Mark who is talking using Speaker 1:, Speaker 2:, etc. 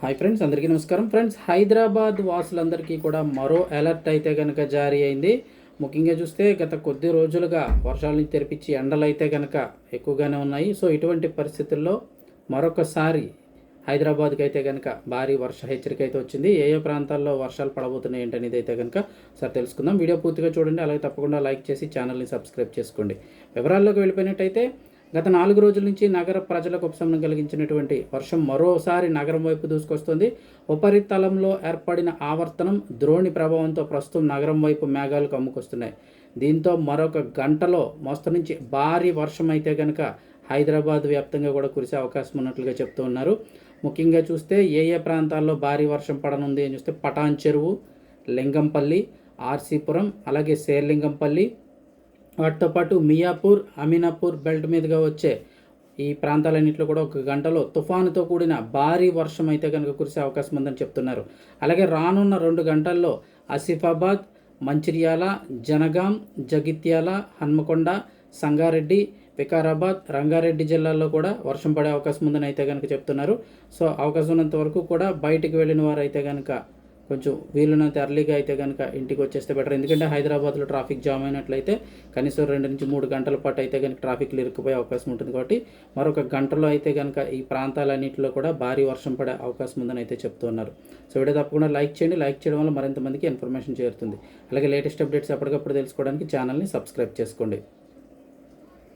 Speaker 1: Hi friends అందరికీ నమస్కారం. Friends Hyderabad వాసులందరికీ కూడా మరో అలర్ట్ అయితే కనుక జారీ అయింది. ముఖ్యంగా చూస్తే గత కొద్ది రోజులుగా వర్షాలను తెరిపించి ఎండలు అయితే కనుక ఎక్కువగానే ఉన్నాయి. సో ఇటువంటి పరిస్థితుల్లో మరొకసారి హైదరాబాద్కి అయితే కనుక భారీ వర్ష హెచ్చరిక అయితే వచ్చింది. ఏ ఏ ప్రాంతాల్లో వర్షాలు పడబోతున్నాయి ఏంటనేది అయితే కనుక సార్ తెలుసుకుందాం. వీడియో పూర్తిగా చూడండి. అలాగే తప్పకుండా లైక్ చేసి ఛానల్ని సబ్స్క్రైబ్ చేసుకోండి. వివరాల్లోకి వెళ్ళిపోయినట్టయితే గత నాలుగు రోజుల నుంచి నగర ప్రజలకు ఉపశమనం కలిగించినటువంటి వర్షం మరోసారి నగరం వైపు దూసుకొస్తుంది. ఉపరితలంలో ఏర్పడిన ఆవర్తనం ద్రోణి ప్రభావంతో ప్రస్తుతం నగరం వైపు మేఘాలు కమ్ముకొస్తున్నాయి. దీంతో మరొక గంటలో మోస్తరు నుంచి భారీ వర్షం అయితే కనుక హైదరాబాద్ వ్యాప్తంగా కూడా కురిసే అవకాశం ఉన్నట్లుగా చెప్తూ ఉన్నారు. ముఖ్యంగా చూస్తే ఏ ఏ ప్రాంతాల్లో భారీ వర్షం పడనుంది అని చూస్తే పటాన్ చెరువు లింగంపల్లి ఆర్సీపురం అలాగే శేర్లింగంపల్లి వాటితో పాటు మియాపూర్ అమీనాపూర్ బెల్ట్ మీదుగా వచ్చే ఈ ప్రాంతాలన్నింటిలో కూడా ఒక గంటలో తుఫానుతో కూడిన భారీ వర్షం అయితే కనుక కురిసే అవకాశం ఉందని చెప్తున్నారు. అలాగే రానున్న రెండు గంటల్లో ఆసిఫాబాద్ మంచిర్యాల జనగాం జగిత్యాల హన్మకొండ సంగారెడ్డి వికారాబాద్ రంగారెడ్డి జిల్లాల్లో కూడా వర్షం పడే అవకాశం ఉందని అయితే కనుక చెప్తున్నారు. సో అవకాశం ఉన్నంత వరకు కూడా బయటికి వెళ్ళిన వారు అయితే కనుక కొంచెం వీలున్నంత ఎర్లీగా అయితే కనుక ఇంటికి వచ్చేస్తే బెటర్ ఎందుకంటే హైదరాబాద్లో ట్రాఫిక్ జామ్ అయినట్లయితే కనీసం రెండు నుంచి మూడు గంటల పాటు అయితే కనుక ట్రాఫిక్లు ఇరుక్కుపోయే అవకాశం ఉంటుంది కాబట్టి మరొక గంటలో అయితే కనుక ఈ ప్రాంతాలన్నింటిలో కూడా భారీ వర్షం పడే అవకాశం ఉందని అయితే చెప్తున్నారు సో వీడియో తప్పకుండా లైక్ చేయండి. లైక్ చేయడం వల్ల మరింత మందికి ఇన్ఫర్మేషన్ చేరుతుంది. అలాగే లేటెస్ట్ అప్డేట్స్ ఎప్పటికప్పుడు తెలుసుకోవడానికి ఛానల్ని సబ్స్క్రైబ్ చేసుకోండి.